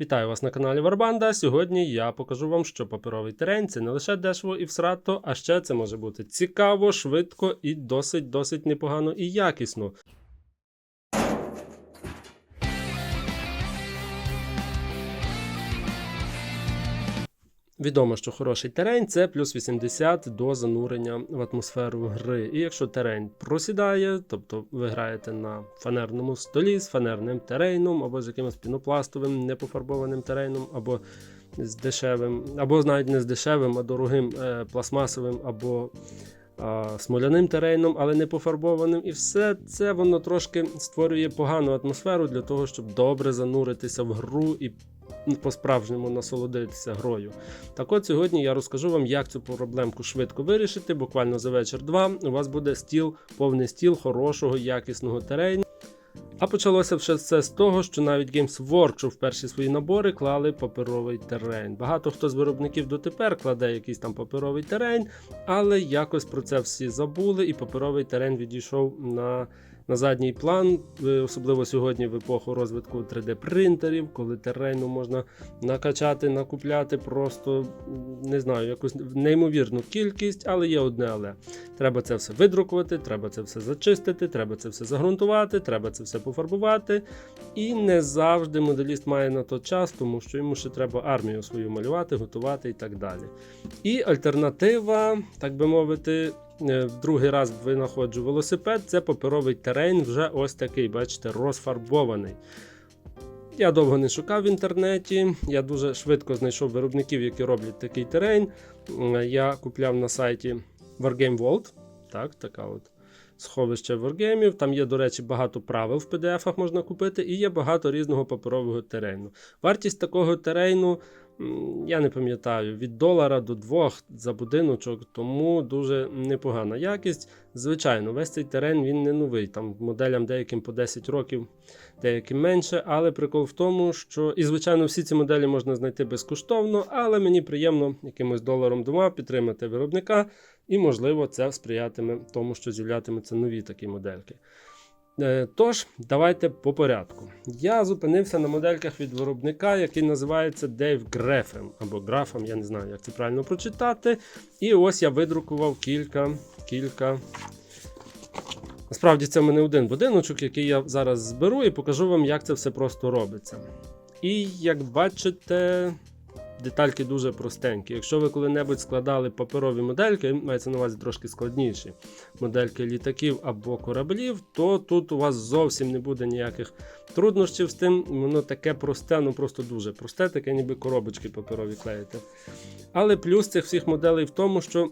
Вітаю вас на каналі Варбанда. Сьогодні я покажу вам, що паперовий терен це не лише дешево і всрато, а ще це може бути цікаво, швидко і досить досить непогано і якісно. Відомо, що хороший терень це плюс 80 до занурення в атмосферу гри. І якщо терень просідає, тобто ви граєте на фанерному столі з фанерним терейном, або з якимось пінопластовим непофарбованим терейном, або з дешевим, або навіть не з дешевим, а дорогим е, пластмасовим, або а, смоляним терейном, але не пофарбованим. І все це воно трошки створює погану атмосферу для того, щоб добре зануритися в гру і по-справжньому насолодитися грою. Так от сьогодні я розкажу вам, як цю проблемку швидко вирішити. Буквально за вечір-два у вас буде стіл, повний стіл хорошого, якісного терейну. А почалося все це з того, що навіть Games Workshop в перші свої набори клали паперовий терень. Багато хто з виробників дотепер кладе якийсь там паперовий терень, але якось про це всі забули, і паперовий терен відійшов на, на задній план, особливо сьогодні в епоху розвитку 3D-принтерів, коли терейну можна накачати, накупляти просто не знаю, якусь неймовірну кількість, але є одне але. Треба це все видрукувати, треба це все зачистити, треба це все загрунтувати, треба це все пофарбувати. І не завжди моделіст має на то час, тому що йому ще треба армію свою малювати, готувати і так далі. І альтернатива, так би мовити, другий раз винаходжу велосипед, це паперовий терен, вже ось такий, бачите, розфарбований. Я довго не шукав в інтернеті. Я дуже швидко знайшов виробників, які роблять такий терен. Я купляв на сайті Wargame World. Так, така от сховище варгеймів. Там є, до речі, багато правил в PDF-ах можна купити, і є багато різного паперового терейну. Вартість такого терейну, м, я не пам'ятаю, від долара до двох за будиночок, тому дуже непогана якість. Звичайно, весь цей терен він не новий. Там моделям деяким по 10 років, деяким менше. Але прикол в тому, що і звичайно всі ці моделі можна знайти безкоштовно, але мені приємно якимось доларом дома підтримати виробника, і можливо це сприятиме тому, що з'являтимуться нові такі модельки. Е, Тож, давайте по порядку. Я зупинився на модельках від виробника, який називається Dave Graffam, або Graffam, я не знаю, як це правильно прочитати. І ось я видрукував кілька, кілька. Насправді це в мене один будиночок, який я зараз зберу і покажу вам, як це все просто робиться. І як бачите, детальки дуже простенькі. Якщо ви коли-небудь складали паперові модельки, мається на увазі трошки складніші модельки літаків або кораблів, то тут у вас зовсім не буде ніяких труднощів з тим. Воно таке просте, ну просто дуже просте, таке ніби коробочки паперові клеїте. Але плюс цих всіх моделей в тому, що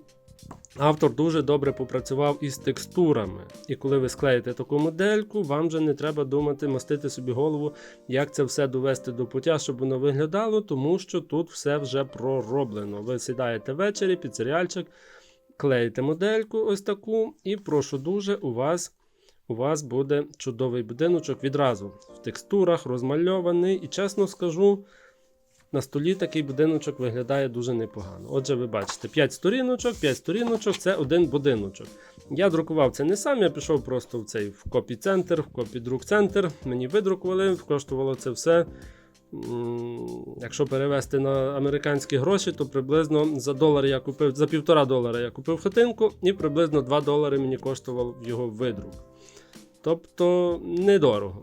Автор дуже добре попрацював із текстурами, і коли ви склеїте таку модельку, вам вже не треба думати, мастити собі голову, як це все довести до пуття, щоб воно виглядало, тому що тут все вже пророблено. Ви сідаєте ввечері під серіальчик, клеїте модельку ось таку, і прошу дуже, у вас, у вас буде чудовий будиночок відразу в текстурах, розмальований, і чесно скажу. На столі такий будиночок виглядає дуже непогано. Отже, ви бачите, 5 сторіночок, 5 сторіночок це один будиночок. Я друкував це не сам, я пішов просто в цей в копі-центр, в копі-друк-центр. Мені видрукували, коштувало це все. Якщо перевести на американські гроші, то приблизно за долар я купив, за півтора долара я купив хатинку, і приблизно 2 долари мені коштував його видрук. Тобто недорого.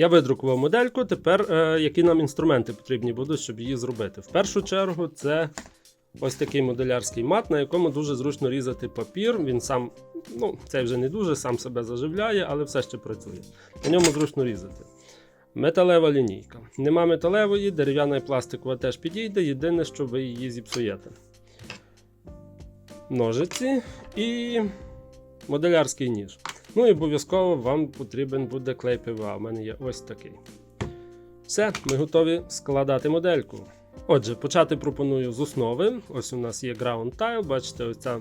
Я видрукував модельку. Тепер е, які нам інструменти потрібні будуть, щоб її зробити. В першу чергу, це ось такий моделярський мат, на якому дуже зручно різати папір. Він сам, ну, цей вже не дуже, сам себе заживляє, але все ще працює. На ньому зручно різати. Металева лінійка. Нема металевої, дерев'яна і пластикова теж підійде. Єдине, що ви її зіпсуєте. Ножиці і моделярський ніж. Ну і обов'язково вам потрібен буде клей ПВА. У мене є ось такий. Все, ми готові складати модельку. Отже, почати пропоную з основи. Ось у нас є ground tile, бачите, ось ця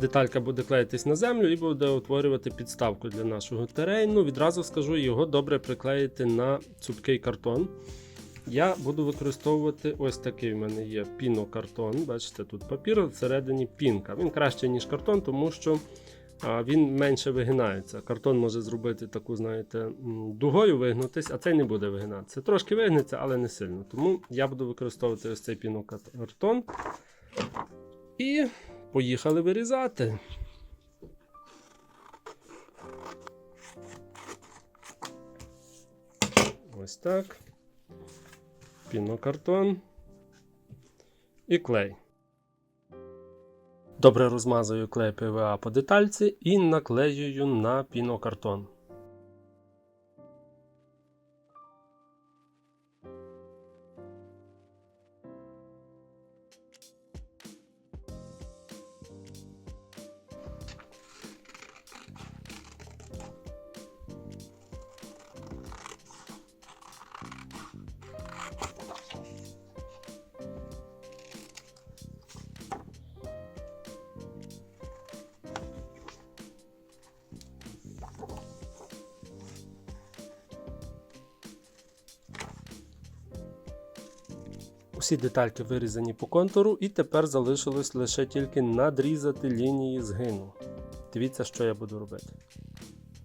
деталька буде клеїтись на землю і буде утворювати підставку для нашого терейну. Відразу скажу, його добре приклеїти на цупкий картон. Я буду використовувати ось такий. У мене є пінокартон. Бачите, тут папір, всередині пінка. Він краще, ніж картон, тому що він менше вигинається. Картон може зробити таку, знаєте, дугою вигнутись, а цей не буде вигинатися. Трошки вигнеться, але не сильно. Тому я буду використовувати ось цей пінокартон. І поїхали вирізати. Ось так. Пінокартон і клей. Добре розмазую клей ПВА по детальці і наклеюю на пінокартон. Усі детальки вирізані по контуру, і тепер залишилось лише тільки надрізати лінії згину. Дивіться, що я буду робити.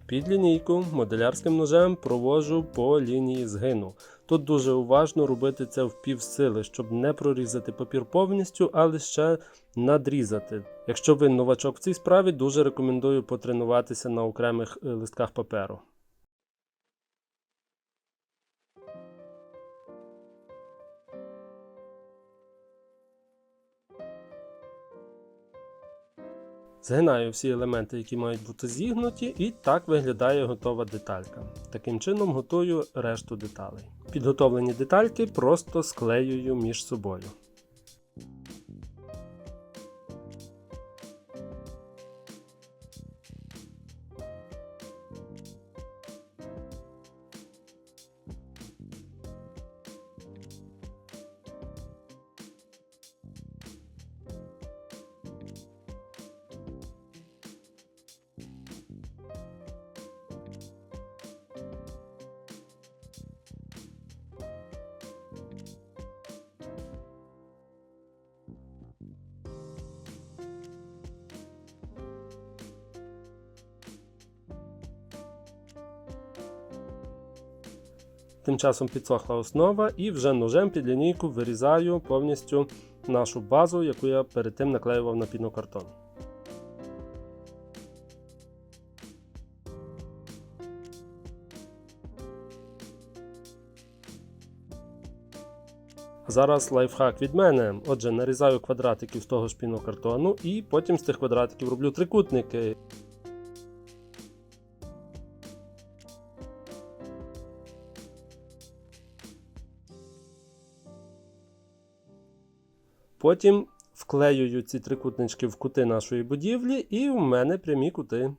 Під лінійку моделярським ножем провожу по лінії згину. Тут дуже уважно робити це в півсили, щоб не прорізати папір повністю, а лише надрізати. Якщо ви новачок в цій справі, дуже рекомендую потренуватися на окремих е, листках паперу. Згинаю всі елементи, які мають бути зігнуті, і так виглядає готова деталька. Таким чином готую решту деталей. Підготовлені детальки просто склеюю між собою. Тим часом підсохла основа і вже ножем під лінійку вирізаю повністю нашу базу, яку я перед тим наклеював на пінокартон. Зараз лайфхак від мене. Отже, нарізаю квадратиків з того ж пінокартону і потім з тих квадратиків роблю трикутники. Потім вклеюю ці трикутнички в кути нашої будівлі, і в мене прямі кути.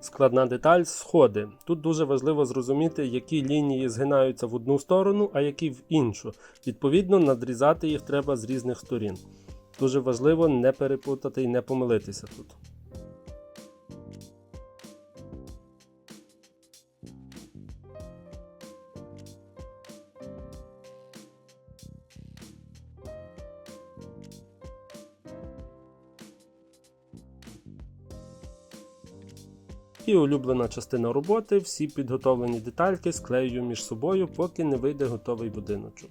Складна деталь сходи. Тут дуже важливо зрозуміти, які лінії згинаються в одну сторону, а які в іншу. Відповідно, надрізати їх треба з різних сторін. Дуже важливо не перепутати і не помилитися тут. І улюблена частина роботи, всі підготовлені детальки склею між собою, поки не вийде готовий будиночок.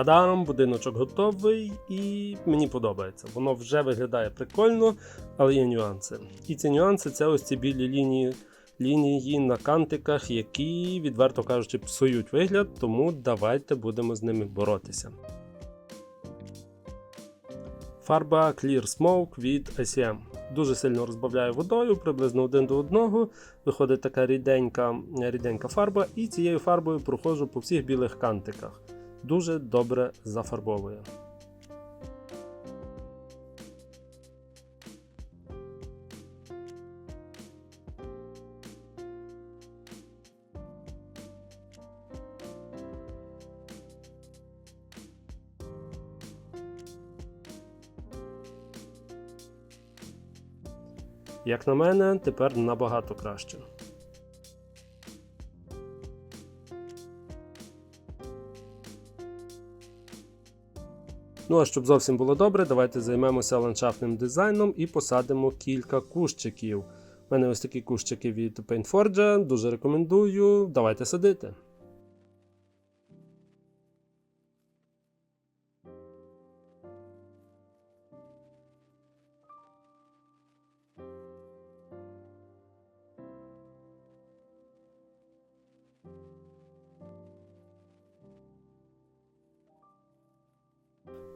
Та-дам! Будиночок готовий і мені подобається. Воно вже виглядає прикольно, але є нюанси. І ці нюанси це ось ці білі лінії, лінії на кантиках, які, відверто кажучи, псують вигляд, тому давайте будемо з ними боротися. Фарба Clear Smoke від ICM. Дуже сильно розбавляю водою, приблизно один до одного. Виходить така ріденька, ріденька фарба, і цією фарбою проходжу по всіх білих кантиках. Дуже добре зафарбовує. Як на мене, тепер набагато краще. Ну а щоб зовсім було добре, давайте займемося ландшафтним дизайном і посадимо кілька кущиків. У мене ось такі кущики від Paintforge, дуже рекомендую. Давайте садити.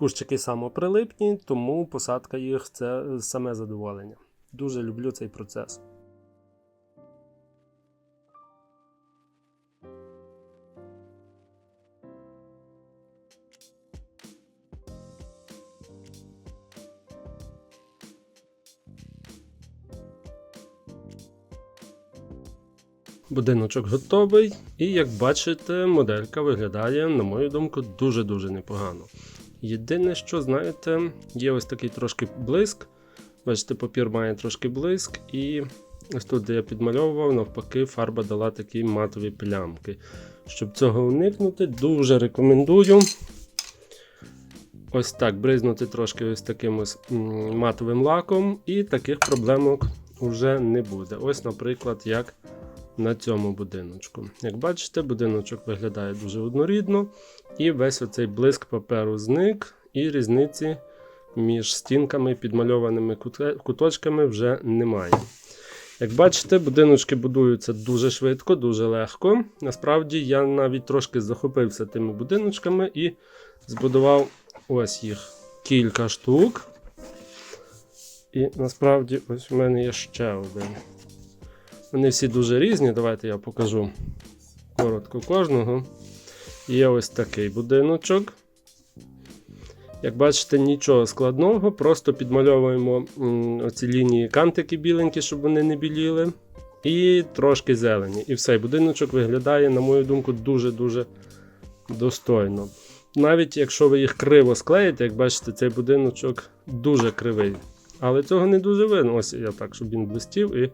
Кущики самоприлипні, тому посадка їх це саме задоволення. Дуже люблю цей процес. Будиночок готовий, і як бачите, моделька виглядає, на мою думку, дуже-дуже непогано. Єдине, що, знаєте, є ось такий трошки блиск. Бачите, папір має трошки блиск, і ось тут, де я підмальовував, навпаки, фарба дала такі матові плямки. Щоб цього уникнути, дуже рекомендую ось так бризнути трошки ось таким ось матовим лаком, і таких проблемок вже не буде. Ось, наприклад, як на цьому будиночку. Як бачите, будиночок виглядає дуже однорідно, і весь оцей блиск паперу зник, і різниці між стінками і підмальованими куточками вже немає. Як бачите, будиночки будуються дуже швидко, дуже легко. Насправді я навіть трошки захопився тими будиночками і збудував ось їх кілька штук. І насправді ось у мене є ще один. Вони всі дуже різні. Давайте я покажу коротко кожного. Є ось такий будиночок. Як бачите, нічого складного, просто підмальовуємо оці лінії кантики біленькі, щоб вони не біліли. І трошки зелені. І все, будиночок виглядає, на мою думку, дуже-дуже достойно. Навіть якщо ви їх криво склеїте, як бачите, цей будиночок дуже кривий. Але цього не дуже видно. Ось я так, щоб він блистів, і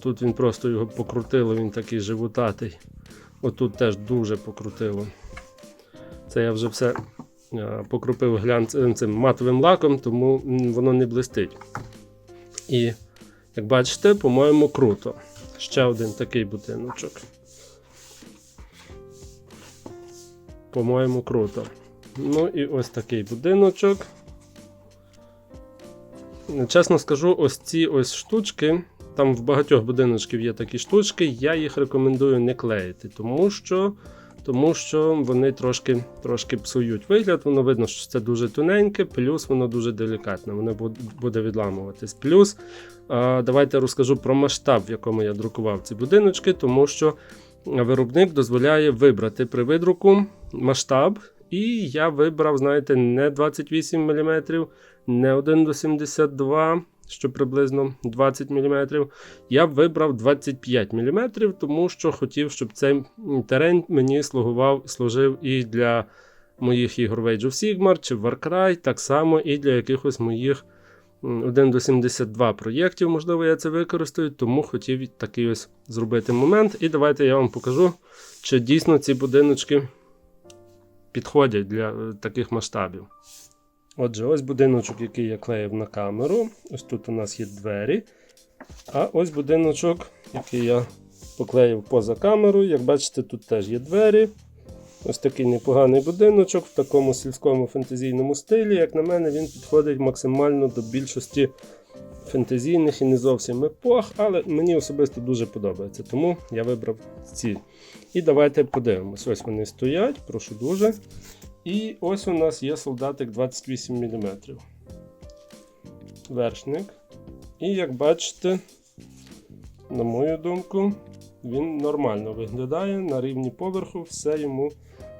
тут він просто його покрутило, він такий животатий. Отут теж дуже покрутило. Це я вже все е, покропив глянцем цим матовим лаком, тому воно не блистить. І, як бачите, по-моєму, круто. Ще один такий будиночок. По-моєму, круто. Ну і ось такий будиночок. Чесно скажу, ось ці ось штучки. Там в багатьох будиночків є такі штучки, я їх рекомендую не клеїти, тому що тому що вони трошки трошки псують вигляд. Воно видно, що це дуже тоненьке, плюс воно дуже делікатне, воно буде відламуватись. Плюс давайте розкажу про масштаб, в якому я друкував ці будиночки, тому що виробник дозволяє вибрати при видруку масштаб. І я вибрав, знаєте, не 28 мм, не 1 до 72, що приблизно 20 мм. Я вибрав 25 мм, тому що хотів, щоб цей терен мені слугував, служив і для моїх ігор Age of Sigmar чи Warcry, так само і для якихось моїх 1 до 72 проєктів, можливо, я це використаю, тому хотів такий ось зробити момент. І давайте я вам покажу, чи дійсно ці будиночки підходять для е, таких масштабів. Отже, ось будиночок, який я клеїв на камеру. Ось тут у нас є двері. А ось будиночок, який я поклеїв поза камерою. Як бачите, тут теж є двері. Ось такий непоганий будиночок в такому сільському фентезійному стилі. Як на мене, він підходить максимально до більшості фентезійних і не зовсім епох, але мені особисто дуже подобається. Тому я вибрав ці. І давайте подивимось. Ось вони стоять, прошу дуже. І ось у нас є солдатик 28 мм. Вершник. І як бачите, на мою думку, він нормально виглядає на рівні поверху, все йому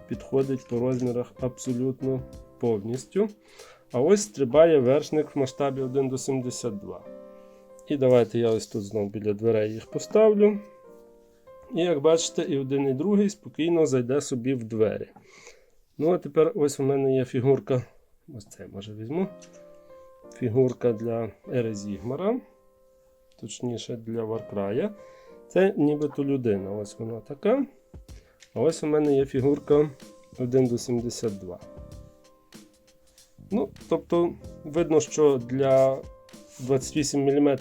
підходить по розмірах абсолютно повністю. А ось стрибає вершник в масштабі 1 до 72. І давайте я ось тут знову біля дверей їх поставлю. І як бачите, і один, і другий спокійно зайде собі в двері. Ну, а тепер ось у мене є фігурка. Ось це я може візьму. Фігурка для Ерезігмара. Точніше, для Варкрая. Це нібито людина. Ось вона така. А ось у мене є фігурка 1 до 72. Ну, тобто, видно, що для 28 мм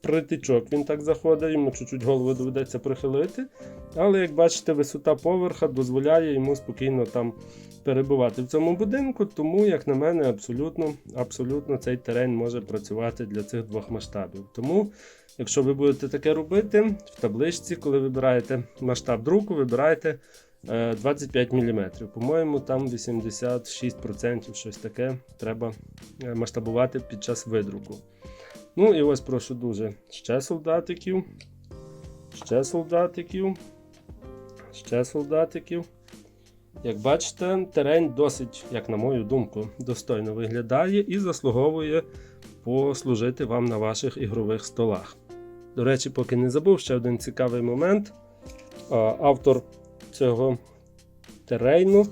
притичок він так заходить, йому чуть-чуть голову доведеться прихилити. Але, як бачите, висота поверха дозволяє йому спокійно там перебувати в цьому будинку, тому, як на мене, абсолютно, абсолютно цей терен може працювати для цих двох масштабів. Тому, якщо ви будете таке робити, в табличці, коли вибираєте масштаб друку, вибираєте е, 25 мм. По-моєму, там 86% щось таке треба е, масштабувати під час видруку. Ну і ось прошу дуже. Ще солдатиків. Ще солдатиків. Ще солдатиків. Як бачите, терен досить, як на мою думку, достойно виглядає і заслуговує послужити вам на ваших ігрових столах. До речі, поки не забув, ще один цікавий момент. Автор цього терейну,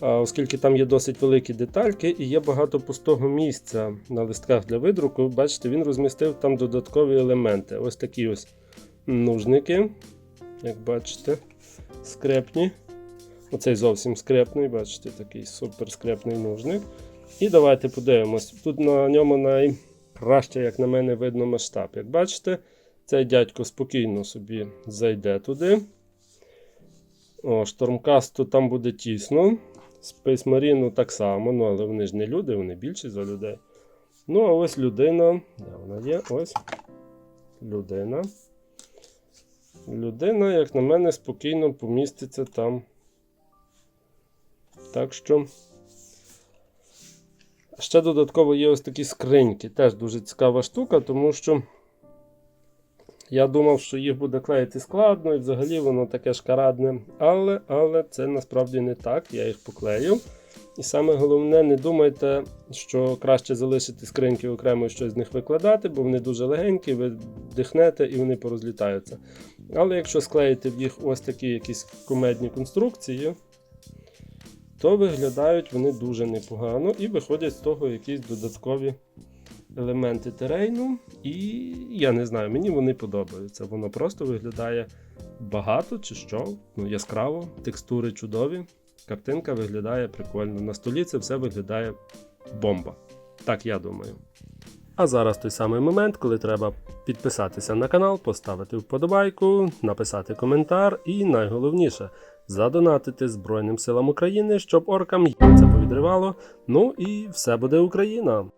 оскільки там є досить великі детальки і є багато пустого місця на листках для видруку, бачите, він розмістив там додаткові елементи. Ось такі ось нужники, як бачите, скрепні. Оцей зовсім скрепний, бачите, такий супер скрепний нужник. І давайте подивимось. Тут на ньому найкраще, як на мене, видно масштаб. Як бачите, цей дядько спокійно собі зайде туди. О, Штормкасту там буде тісно. Marine так само, ну але вони ж не люди, вони більші за людей. Ну, а ось людина. Де вона є? Ось. Людина. Людина, як на мене, спокійно поміститься там. Так що. Ще додатково є ось такі скриньки. Теж дуже цікава штука, тому що я думав, що їх буде клеїти складно, і взагалі воно таке шкарадне. Але, але це насправді не так. Я їх поклеїв. І саме головне, не думайте, що краще залишити скриньки окремо і щось з них викладати, бо вони дуже легенькі, ви вдихнете і вони порозлітаються. Але якщо склеїти в їх ось такі якісь кумедні конструкції, то виглядають вони дуже непогано і виходять з того якісь додаткові елементи терейну. І я не знаю, мені вони подобаються. Воно просто виглядає багато чи що, ну яскраво, текстури чудові. Картинка виглядає прикольно. На столі це все виглядає бомба. Так я думаю. А зараз той самий момент, коли треба підписатися на канал, поставити вподобайку, написати коментар і найголовніше задонатити Збройним силам України, щоб оркам це повідривало. Ну і все буде Україна!